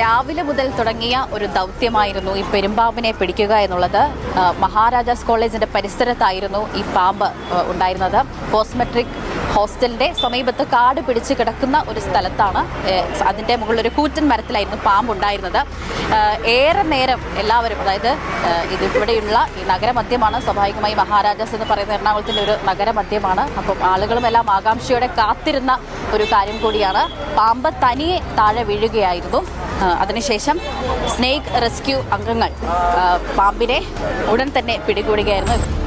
രാവിലെ മുതൽ തുടങ്ങിയ ഒരു ദൗത്യമായിരുന്നു ഈ പെരുമ്പാമ്പിനെ പിടിക്കുക എന്നുള്ളത്. മഹാരാജാസ് കോളേജിന്റെ പരിസരത്തായിരുന്നു ഈ പാമ്പ് ഉണ്ടായിരുന്നത്. കോസ്മെട്രിക് ഹോസ്റ്റലിന്റെ സമീപത്ത് കാട് പിടിച്ച് കിടക്കുന്ന ഒരു സ്ഥലത്താണ് അതിന്റെ മുകളിൽ ഒരു കൂറ്റൻ മരത്തിലായിരുന്നു പാമ്പുണ്ടായിരുന്നത് ഏറെ നേരം എല്ലാവരും അതായത് ഇതിവിടെയുള്ള ഈ നഗരമധ്യമാണ് സ്വാഭാവികമായി മഹാരാജാസ് എന്ന് പറയുന്ന എറണാകുളത്തിന്റെ ഒരു നഗരമധ്യമാണ്. അപ്പം ആളുകളും എല്ലാം ആകാംക്ഷയോടെ കാത്തിരുന്ന ഒരു കാര്യം കൂടിയാണ്. പാമ്പ് തനിയെ താഴെ വീഴുകയായിരുന്നു. അതിനുശേഷം സ്നേക്ക് റെസ്ക്യൂ അംഗങ്ങൾ പാമ്പിനെ ഉടൻ തന്നെ പിടികൂടുകയായിരുന്നു.